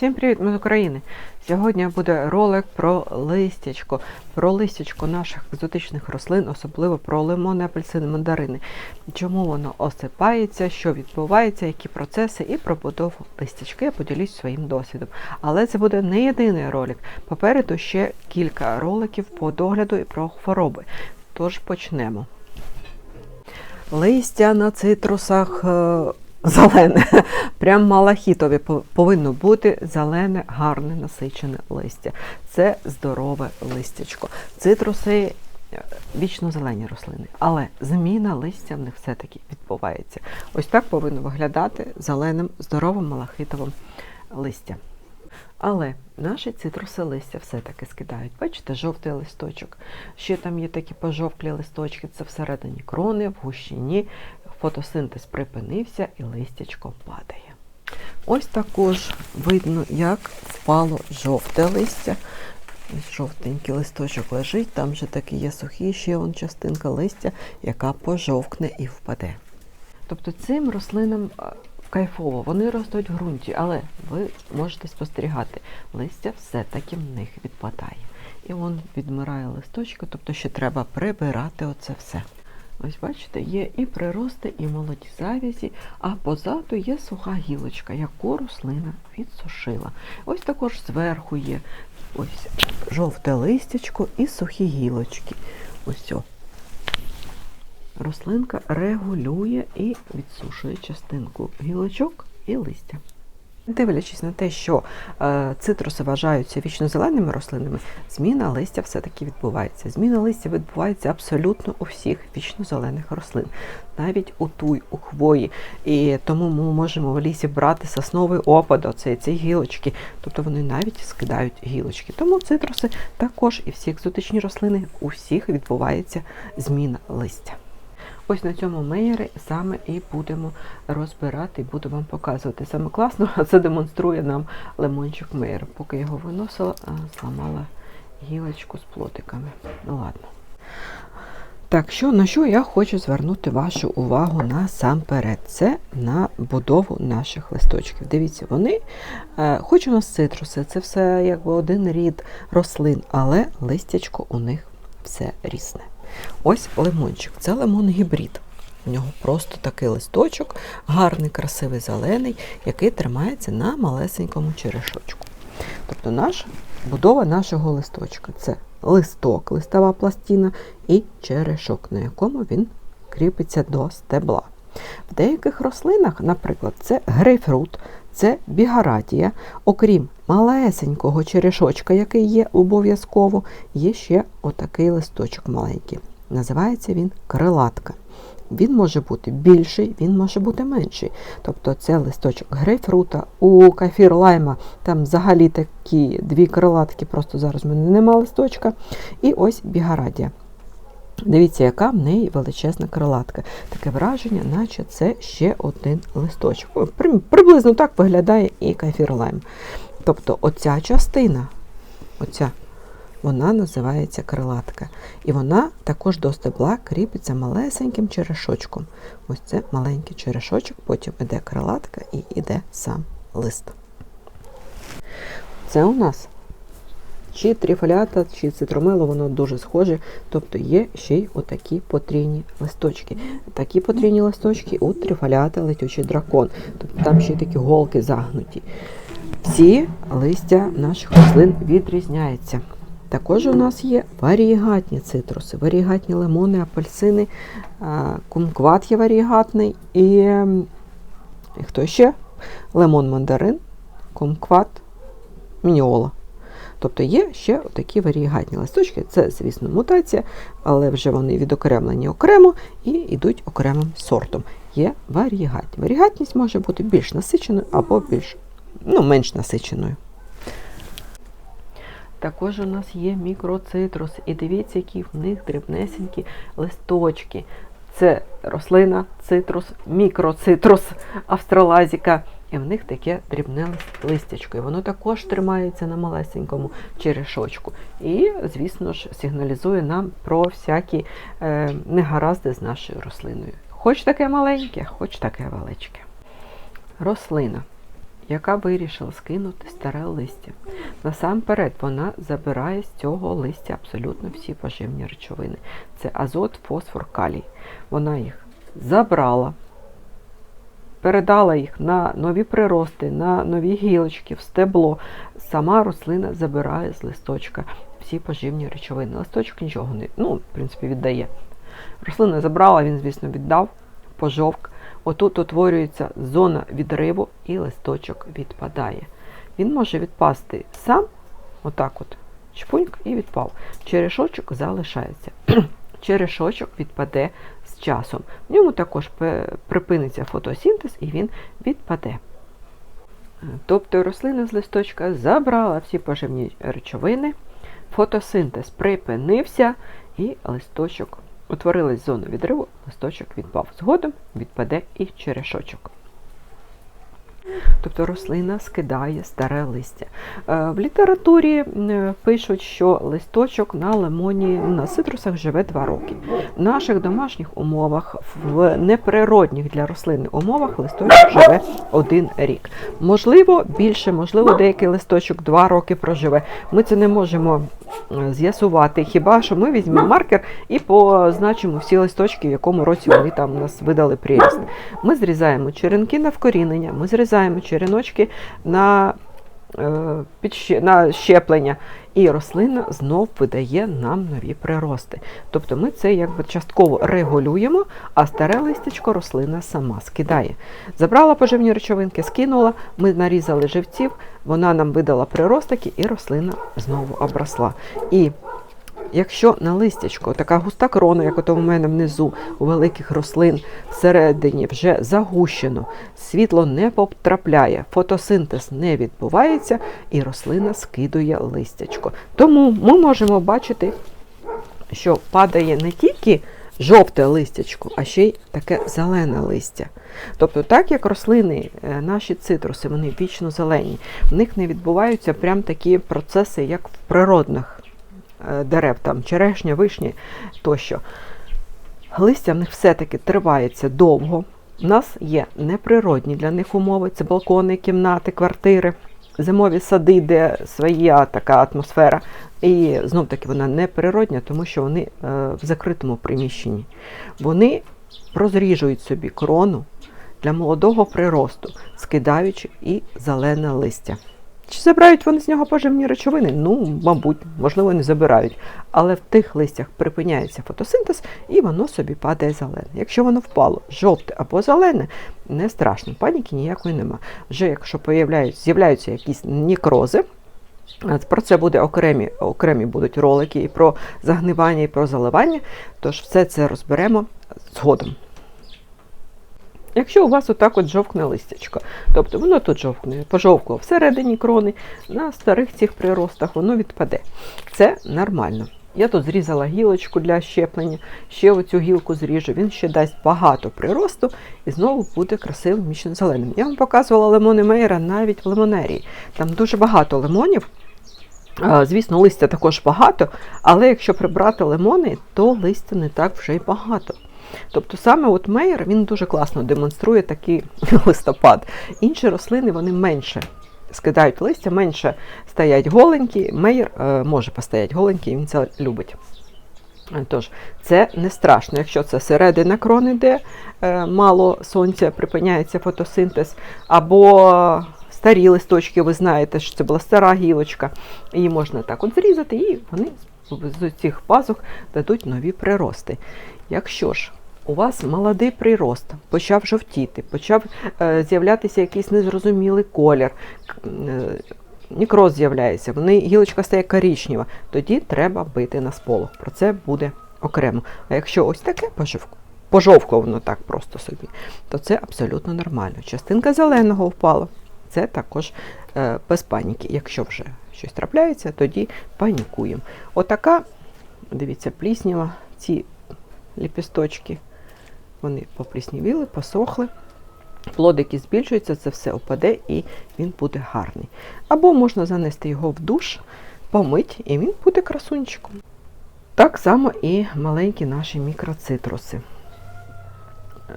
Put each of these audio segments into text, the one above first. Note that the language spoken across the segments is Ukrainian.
Всім привіт, ми з України! Сьогодні буде ролик про листячко, про листячко наших екзотичних рослин, особливо про лимони, апельсини, мандарини. Чому воно осипається, що відбувається, які процеси, і про будову листячка. Я поділюсь своїм досвідом. Але це буде не єдиний ролик. Попереду ще кілька роликів по догляду і про хвороби. Тож почнемо. Листя на цитрусах. Зелене, прям малахітові повинно бути зелене, гарне, насичене листя. Це здорове листячко. Цитруси е, вічно зелені рослини, але зміна листя в них все-таки відбувається. Ось так повинно виглядати зеленим, здоровим малахитовим листя. Але наші цитруси листя все-таки скидають. Бачите, жовтий листочок. Ще там є такі пожовклі листочки, це всередині крони, в гущині. Фотосинтез припинився і листячко падає. Ось також видно, як впало жовте листя. Жовтенький листочок лежить, там же таки є сухі, ще вон частинка листя, яка пожовкне і впаде. Тобто цим рослинам кайфово, вони ростуть в ґрунті, але ви можете спостерігати, листя все-таки в них відпадає. І он відмирає листочки, тобто ще треба прибирати оце все. Ось бачите, є і прирости, і молоді завязі, а позаду є суха гілочка, яку рослина відсушила. Ось також зверху є ось жовте листячко і сухі гілочки. Ось о. Рослинка регулює і відсушує частинку гілочок і листя. Дивлячись на те, що е, цитруси вважаються вічно-зеленими рослинами, зміна листя все-таки відбувається. Зміна листя відбувається абсолютно у всіх вічно-зелених рослин, навіть у туй, у хвої. І тому ми можемо в лісі брати сосновий опад, оце ці гілочки, тобто вони навіть скидають гілочки. Тому цитруси також і всі екзотичні рослини, у всіх відбувається зміна листя. Ось на цьому меєрі саме і будемо розбирати, буду вам показувати. Саме класно, це демонструє нам лимончик меєр. Поки його виносила, зламала гілочку з плотиками. Ну ладно. Так, що, на що я хочу звернути вашу увагу насамперед? Це на будову наших листочків. Дивіться, вони, е, хоч у нас цитруси, це все якби один рід рослин, але листячко у них все різне. Ось лимончик. Це лимон гібрид. У нього просто такий листочок, гарний, красивий зелений, який тримається на малесенькому черешочку. Тобто наш, будова нашого листочка це листок, листова пластина і черешок, на якому він кріпиться до стебла. В деяких рослинах, наприклад, це грейпфрут, це бігаратія. Окрім малесенького черешочка, який є обов'язково, є ще отакий листочок маленький. Називається він крилатка. Він може бути більший, він може бути менший. Тобто це листочок грейпфрута, у кафір лайма там взагалі такі дві крилатки, просто зараз в мене нема листочка. І ось бігарадія. Дивіться, яка в неї величезна крилатка. Таке враження, наче це ще один листочок. При- Приблизно так виглядає і кафір лайм. Тобто оця частина, оця, вона називається крилатка. І вона також до стебла кріпиться малесеньким черешочком. Ось це маленький черешочок, потім іде крилатка і іде сам лист. Це у нас чи тріфолята, чи цитромело, воно дуже схоже. Тобто є ще й отакі потрійні листочки. Такі потрійні листочки у тріфолята летючий дракон. Тобто там ще й такі голки загнуті. Всі листя наших рослин відрізняються. Також у нас є варієгатні цитруси, варієгатні лимони, апельсини, кумкват є варієгатний і, і хто ще? Лимон мандарин, кумкват, мініола. Тобто є ще такі варієгатні листочки. Це, звісно, мутація, але вже вони відокремлені окремо і йдуть окремим сортом. Є варієгатні. Варієгатність може бути більш насиченою або більш ну, менш насиченою. Також у нас є мікроцитрус, і дивіться, які в них дрібнесенькі листочки. Це рослина, цитрус, мікроцитрус австралазіка. І в них таке дрібне лис- листячко. І воно також тримається на малесенькому черешочку. І, звісно ж, сигналізує нам про всякі е, негаразди з нашою рослиною. Хоч таке маленьке, хоч таке величке. Рослина яка вирішила скинути старе листя. Насамперед вона забирає з цього листя абсолютно всі поживні речовини. Це азот, фосфор, калій. Вона їх забрала, передала їх на нові прирости, на нові гілочки, в стебло. Сама рослина забирає з листочка всі поживні речовини. Листочок нічого не, ну, в принципі, віддає. Рослина забрала, він, звісно, віддав пожовк. Отут утворюється зона відриву і листочок відпадає. Він може відпасти сам, отак от, чпуньк і відпав. Черешочок залишається. Черешочок відпаде з часом. В ньому також припиниться фотосинтез і він відпаде. Тобто рослина з листочка забрала всі поживні речовини, фотосинтез припинився і листочок утворилась зона відриву, листочок відпав. Згодом відпаде і черешочок. Тобто рослина скидає старе листя. Е, В літературі е, пишуть, що листочок на лимоні на цитрусах живе 2 роки. В наших домашніх умовах, в неприродних для рослини умовах, листочок живе 1 рік. Можливо, більше, можливо, деякий листочок 2 роки проживе. Ми це не можемо з'ясувати. Хіба що ми візьмемо маркер і позначимо всі листочки, в якому році вони там нас видали приріст. Ми зрізаємо черенки на вкорінення, ми зрізаємо череночки на, е, на щеплення, і рослина знов видає нам нові прирости. Тобто ми це якби частково регулюємо, а старе листячко рослина сама скидає. Забрала поживні речовинки, скинула, ми нарізали живців, вона нам видала приростики, і рослина знову обросла. І Якщо на листячко така густа крона, як ото у мене внизу у великих рослин всередині вже загущено, світло не потрапляє, фотосинтез не відбувається і рослина скидує листячко. Тому ми можемо бачити, що падає не тільки жовте листячко, а ще й таке зелене листя. Тобто, так як рослини, е, наші цитруси, вони вічно зелені, в них не відбуваються прям такі процеси, як в природних дерев, там черешня, вишні тощо. Листя в них все-таки тривається довго. У нас є неприродні для них умови, це балкони, кімнати, квартири, зимові сади, де своя така атмосфера. І знов таки вона неприродня, тому що вони е, в закритому приміщенні. Вони розріжують собі крону для молодого приросту, скидаючи і зелене листя. Чи забирають вони з нього поживні речовини? Ну, мабуть, можливо, не забирають. Але в тих листях припиняється фотосинтез і воно собі падає зелене. Якщо воно впало жовте або зелене, не страшно, паніки ніякої нема. Вже якщо з'являються якісь нікрози, про це буде окремі, окремі будуть ролики і про загнивання, і про заливання. Тож все це розберемо згодом. Якщо у вас отак от жовкне листячко, тобто воно тут жовкне, пожовкло всередині крони, на старих цих приростах воно відпаде. Це нормально. Я тут зрізала гілочку для щеплення, ще оцю гілку зріжу, він ще дасть багато приросту і знову буде красивим мічно-зеленим. Я вам показувала лимони Мейера навіть в лимонерії. Там дуже багато лимонів. Звісно, листя також багато, але якщо прибрати лимони, то листя не так вже й багато. Тобто саме от мейер він дуже класно демонструє такий листопад. Інші рослини вони менше скидають листя, менше стоять голенькі. Мейер е, може постояти голенький, він це любить. Тож, це не страшно, якщо це середина крони, де е, мало сонця, припиняється фотосинтез, або старі листочки, ви знаєте, що це була стара гілочка, її можна так от зрізати, і вони з цих пазух дадуть нові прирости. Якщо ж у вас молодий прирост, почав жовтіти, почав е, з'являтися якийсь незрозумілий колір, е, нікроз з'являється, вони, гілочка стає коричнева, тоді треба бити на сполох. Про це буде окремо. А якщо ось таке пожовк- пожовкло воно так просто собі, то це абсолютно нормально. Частинка зеленого впала, це також е, без паніки. Якщо вже щось трапляється, тоді панікуємо. Отака, дивіться, пліснява, ці ліпісточки, вони попліснівіли, посохли. Плодики збільшуються, це все опаде і він буде гарний. Або можна занести його в душ, помить, і він буде красунчиком. Так само і маленькі наші мікроцитруси.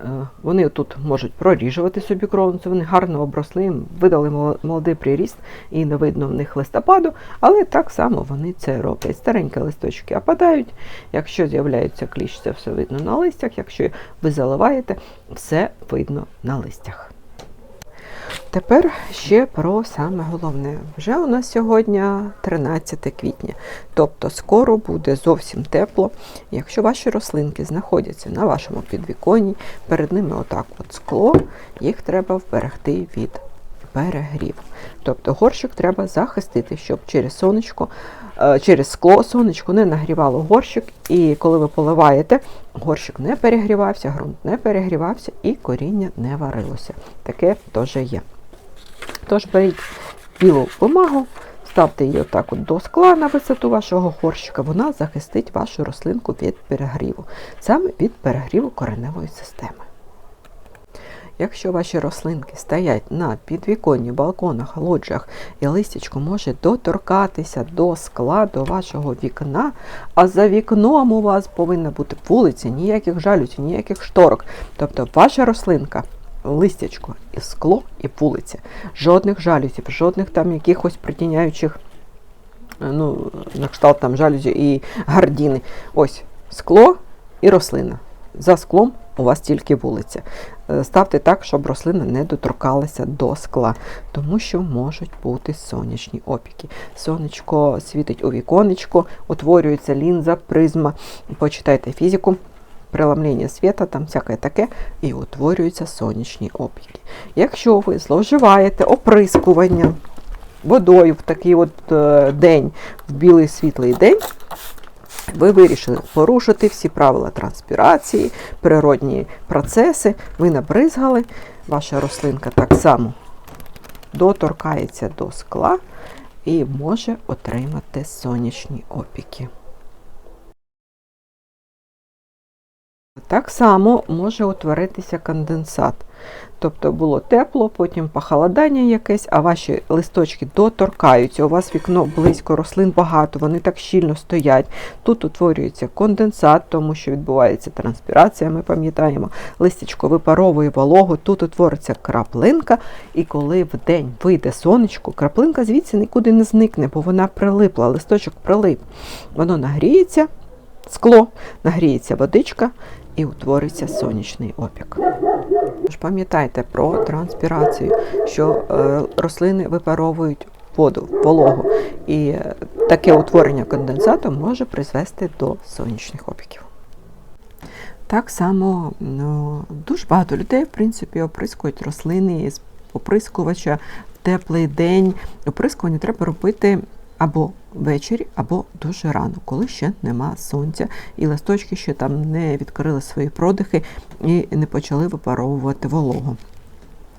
Е, Вони тут можуть проріжувати собі крону, це вони гарно обросли, видали молодий приріст і не видно в них листопаду, але так само вони це роблять. Старенькі листочки опадають, якщо з'являється кліщ, це все видно на листях, якщо ви заливаєте, все видно на листях. Тепер ще про саме головне. Вже у нас сьогодні 13 квітня, тобто скоро буде зовсім тепло. Якщо ваші рослинки знаходяться на вашому підвіконні, перед ними отак от скло, їх треба вберегти від перегріву. Тобто горщик треба захистити, щоб через сонечко, е, через скло сонечко не нагрівало горщик, і коли ви поливаєте, горщик не перегрівався, ґрунт не перегрівався і коріння не варилося. Таке теж є. Тож беріть білу бумагу, ставте її отак от до скла на висоту вашого горщика, вона захистить вашу рослинку від перегріву, саме від перегріву кореневої системи. Якщо ваші рослинки стоять на підвіконні, балконах, лоджіях і листячко може доторкатися до скла, до вашого вікна, а за вікном у вас повинна бути вулиця, ніяких жалюзі, ніяких шторок. Тобто ваша рослинка листячко і скло, і вулиця. Жодних жалюзів, жодних там якихось притіняючих, е, ну, на кшталт там жалюзі і гардіни. Ось скло і рослина. За склом у вас тільки вулиця. Е, Ставте так, щоб рослина не доторкалася до скла, тому що можуть бути сонячні опіки. Сонечко світить у віконечко, утворюється лінза, призма. Почитайте фізику преломлення світа, там всяке таке, і утворюються сонячні опіки. Якщо ви зловживаєте оприскування водою в такий от е, день, в білий світлий день, ви вирішили порушити всі правила транспірації, природні процеси, ви набризгали, ваша рослинка так само доторкається до скла і може отримати сонячні опіки. Так само може утворитися конденсат. Тобто було тепло, потім похолодання якесь, а ваші листочки доторкаються. У вас вікно близько, рослин багато, вони так щільно стоять. Тут утворюється конденсат, тому що відбувається транспірація, ми пам'ятаємо. Листячко випаровує вологу, тут утвориться краплинка, і коли в день вийде сонечко, краплинка звідси нікуди не зникне, бо вона прилипла, листочок прилип. Воно нагріється, скло, нагріється водичка і утвориться сонячний опік. Тож пам'ятайте про транспірацію, що е, рослини випаровують воду, вологу, і е, таке утворення конденсату може призвести до сонячних опіків. Так само ну, дуже багато людей, в принципі, оприскують рослини з оприскувача в теплий день. Оприскування треба робити або ввечері, або дуже рано, коли ще нема сонця, і листочки ще там не відкрили свої продихи і не почали випаровувати вологу.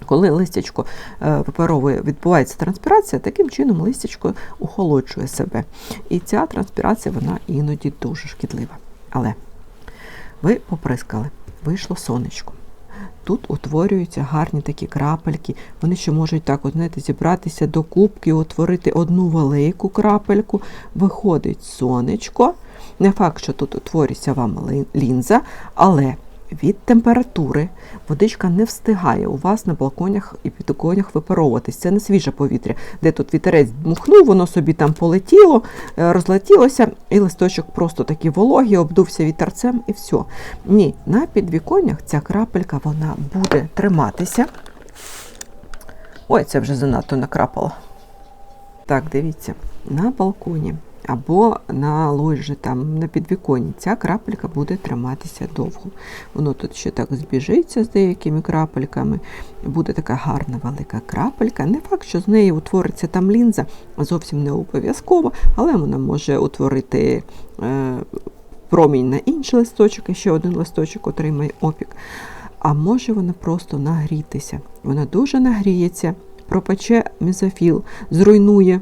Коли листячко е, випаровує, відбувається транспірація, таким чином листячко охолоджує себе. І ця транспірація вона іноді дуже шкідлива. Але ви поприскали, вийшло сонечко. Тут утворюються гарні такі крапельки. Вони ще можуть так, от, знаєте, зібратися до кубки, утворити одну велику крапельку. Виходить сонечко. Не факт, що тут утворюється вам лінза, але від температури водичка не встигає у вас на балконях і підоконях випаровуватись. Це не свіже повітря, де тут вітерець дмухнув, воно собі там полетіло, е, розлетілося, і листочок просто такий вологий, обдувся вітерцем і все. Ні, на підвіконнях ця крапелька вона буде триматися. Ой, це вже занадто накрапало. Так, дивіться, на балконі або на ложі, там на підвіконні, ця крапелька буде триматися довго. Воно тут ще так збіжиться з деякими крапельками. Буде така гарна велика крапелька. Не факт, що з неї утвориться там лінза, зовсім не обов'язково, але вона може утворити е, промінь на інший листочок, і ще один листочок отримає опік. А може вона просто нагрітися. Вона дуже нагріється, пропече мезофіл, зруйнує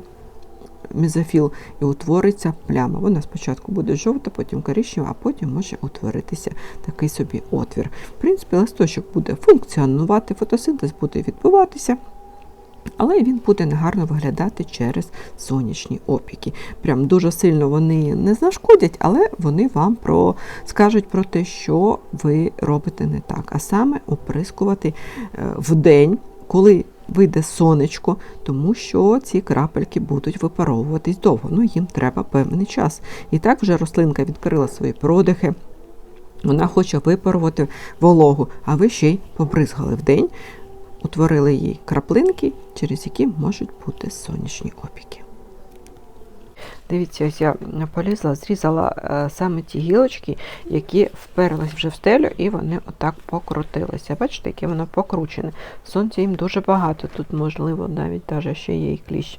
мезофіл і утвориться пляма. Вона спочатку буде жовта, потім коричнева, а потім може утворитися такий собі отвір. В принципі, листочок буде функціонувати, фотосинтез буде відбуватися. Але він буде негарно виглядати через сонячні опіки. Прям дуже сильно вони не знашкодять, але вони вам про, скажуть про те, що ви робите не так. А саме оприскувати е, в день, коли вийде сонечко, тому що ці крапельки будуть випаровуватись довго. Ну, їм треба певний час. І так вже рослинка відкрила свої продихи. Вона хоче випарувати вологу, а ви ще й побризгали вдень, утворили їй краплинки, через які можуть бути сонячні опіки. Дивіться, ось я полізла, зрізала е, саме ті гілочки, які вперлись вже в стелю, і вони отак покрутилися. Бачите, яке воно покручене. Сонця їм дуже багато. Тут, можливо, навіть даже ще є і кліщ.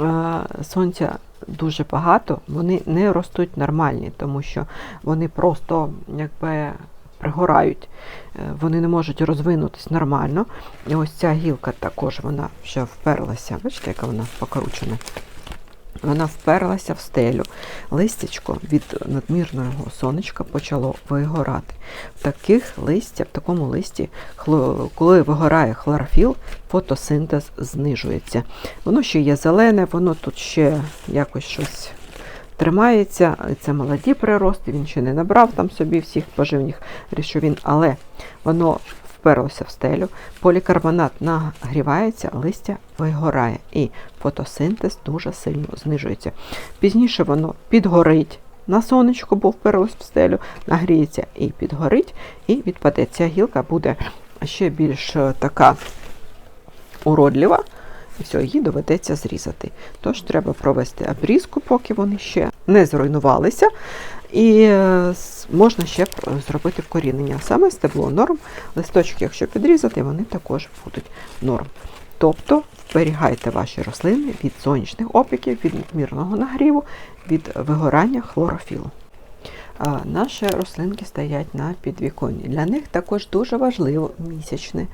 Е, Сонця дуже багато, вони не ростуть нормальні, тому що вони просто якби пригорають, Е, вони не можуть розвинутись нормально. І ось ця гілка також вона вже вперлася. Бачите, яка вона покручена. Вона вперлася в стелю. Листячко від надмірного сонечка почало вигорати. В таких листя, в такому листі, коли вигорає хлорофіл, фотосинтез знижується. Воно ще є зелене, воно тут ще якось щось тримається. Це молоді прирости, він ще не набрав там собі всіх поживних речовин, але воно вперлося в стелю, полікарбонат нагрівається, листя вигорає і фотосинтез дуже сильно знижується. Пізніше воно підгорить на сонечко, бо вперлось в стелю, нагріється і підгорить, і відпаде. Ця гілка буде ще більш е, така уродлива, і все, її доведеться зрізати. Тож треба провести обрізку, поки вони ще не зруйнувалися. І е, можна ще зробити вкорінення. Саме стебло норм, листочки, якщо підрізати, вони також будуть норм. Тобто вберігайте ваші рослини від сонячних опіків, від надмірного нагріву, від вигорання хлорофілу. А наші рослинки стоять на підвіконні. Для них також дуже важливо місячне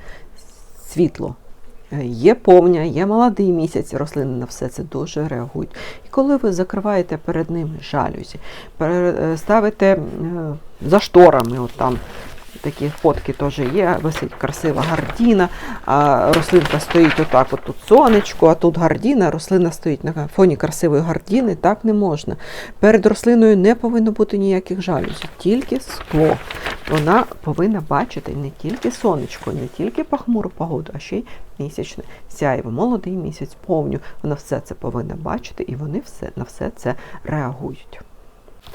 світло. Е, Є повня, є молодий місяць, рослини на все це дуже реагують. І коли ви закриваєте перед ними жалюзі, е, ставите е, за шторами, от там такі фотки теж є, висить красива гардіна, а рослинка стоїть отак, от тут сонечко, а тут гардіна, рослина стоїть на фоні красивої гардіни, так не можна. Перед рослиною не повинно бути ніяких жалюзів, тільки скло. Вона повинна бачити не тільки сонечко, не тільки похмуру погоду, а ще й місячне сяйво, молодий місяць, повню. Вона все це повинна бачити, і вони все, на все це реагують.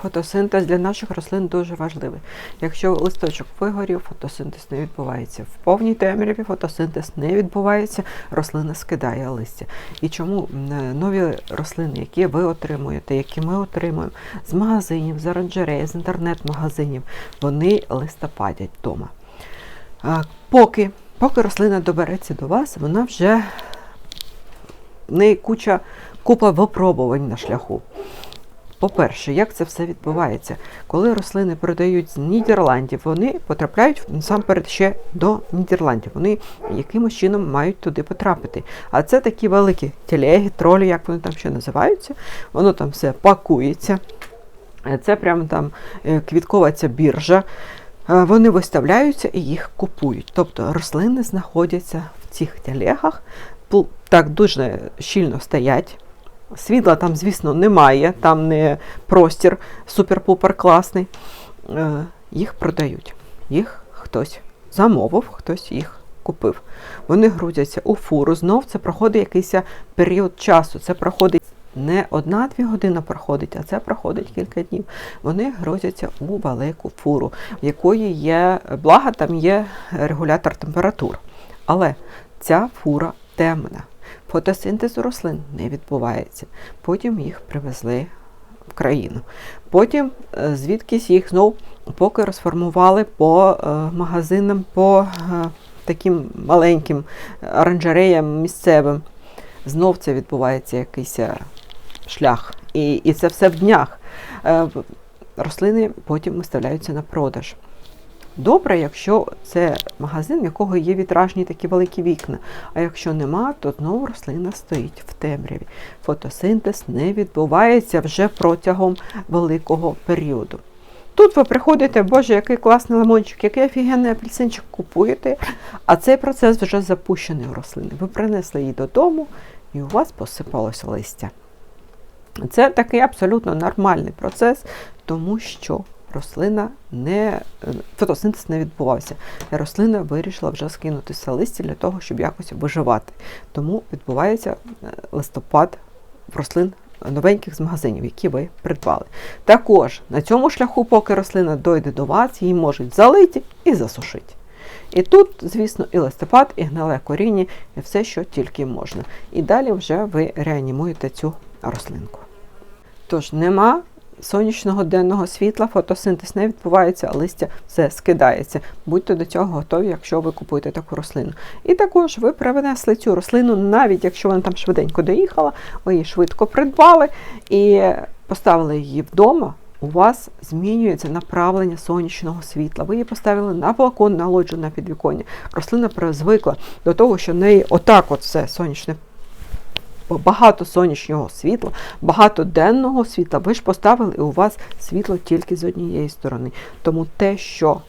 Фотосинтез для наших рослин дуже важливий. Якщо листочок вигорів, фотосинтез не відбувається. В повній темряві фотосинтез не відбувається, рослина скидає листя. І чому нові рослини, які ви отримуєте, які ми отримуємо з магазинів, з оранжереї, з інтернет-магазинів, вони листопадять вдома. Поки, поки рослина добереться до вас, вона вже в неї куча купа випробувань на шляху. По-перше, як це все відбувається? Коли рослини продають з Нідерландів, вони потрапляють насамперед ще до Нідерландів. Вони якимось чином мають туди потрапити. А це такі великі телеги, тролі, як вони там ще називаються. Воно там все пакується. Це прямо там е, квіткова ця біржа. Е, Вони виставляються і їх купують. Тобто рослини знаходяться в цих телегах, так дуже щільно стоять. Світла там, звісно, немає, там не простір супер-пупер класний. Е, Їх продають. Їх хтось замовив, хтось їх купив. Вони грузяться у фуру. Знов це проходить якийсь період часу. Це проходить не одна-дві години проходить, а це проходить кілька днів. Вони грузяться у велику фуру, в якої є благо, там є регулятор температур. Але ця фура темна. Фотосинтез рослин не відбувається. Потім їх привезли в країну. Потім е, звідкись їх знов поки розформували по е, магазинам, по е, таким маленьким оранжереям місцевим. Знов це відбувається якийсь шлях. І, і це все в днях. Е, Рослини потім виставляються на продаж. Добре, якщо це магазин, в якого є вітражні такі великі вікна. А якщо нема, то знову рослина стоїть в темряві. Фотосинтез не відбувається вже протягом великого періоду. тут ви приходите, боже, який класний лимончик, який офігенний апельсинчик купуєте, а цей процес вже запущений у рослини. Ви принесли її додому, і у вас посипалося листя. Це такий абсолютно нормальний процес, тому що рослина не фотосинтез не відбувався. Рослина вирішила вже скинути все листя для того, щоб якось виживати. Тому відбувається е, листопад рослин новеньких з магазинів, які ви придбали. Також на цьому шляху, поки рослина дойде до вас, її можуть залити і засушити. І тут, звісно, і листопад, і гниле коріння, і все, що тільки можна. І далі вже ви реанімуєте цю рослинку. Тож нема сонячного денного світла, фотосинтез не відбувається, а листя все скидається. Будьте до цього готові, якщо ви купуєте таку рослину. І також ви привнесли цю рослину, навіть якщо вона там швиденько доїхала, ви її швидко придбали і поставили її вдома. У вас змінюється направлення сонячного світла. Ви її поставили на балкон, на лоджу, на підвіконня. Рослина призвикла до того, що в неї отак от все сонячне багато сонячного світла, багато денного світла. Ви ж поставили і у вас світло тільки з однієї сторони. Тому те, що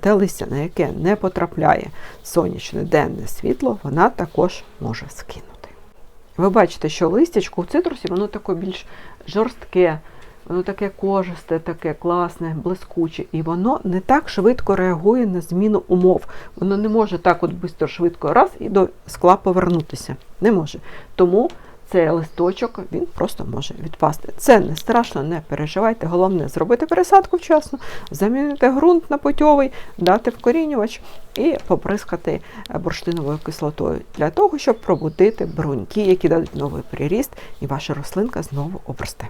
те листя, на яке не потрапляє сонячне денне світло, вона також може скинути. Ви бачите, що листячко у цитрусі, воно таке більш жорстке. Воно таке кожисте, таке класне, блискуче, і воно не так швидко реагує на зміну умов. Воно не може так от швидко, швидко раз і до скла повернутися. Не може. Тому цей листочок він просто може відпасти. Це не страшно, не переживайте. Головне зробити пересадку вчасно, замінити ґрунт на путьовий, дати вкорінювач і поприскати бурштиновою кислотою для того, щоб пробудити бруньки, які дадуть новий приріст, і ваша рослинка знову обросте.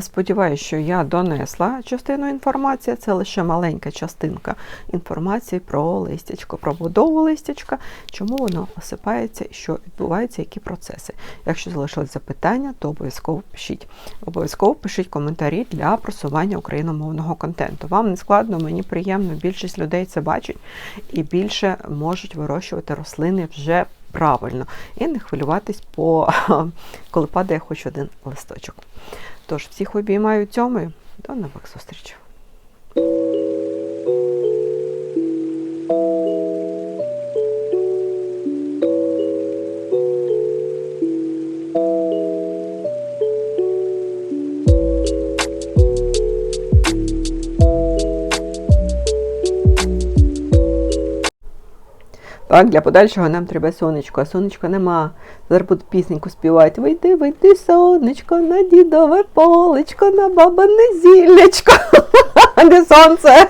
Сподіваюся, що я донесла частину інформації, це лише маленька частинка інформації про листячко, про будову листячка, чому воно осипається що відбувається, які процеси. Якщо залишилось запитання, то обов'язково пишіть. Обов'язково пишіть коментарі для просування україномовного контенту. Вам не складно, мені приємно, більшість людей це бачить і більше можуть вирощувати рослини вже правильно і не хвилюватись, по коли падає хоч один листочок. Тож, всіх обіймаю цьому, До нових зустрічей. Так, Для подальшого нам треба сонечко, а сонечка нема. Зараз буду пісеньку співати. Вийди, вийди, сонечко, на дідове полечко, на бабане зіллячко. Де сонце?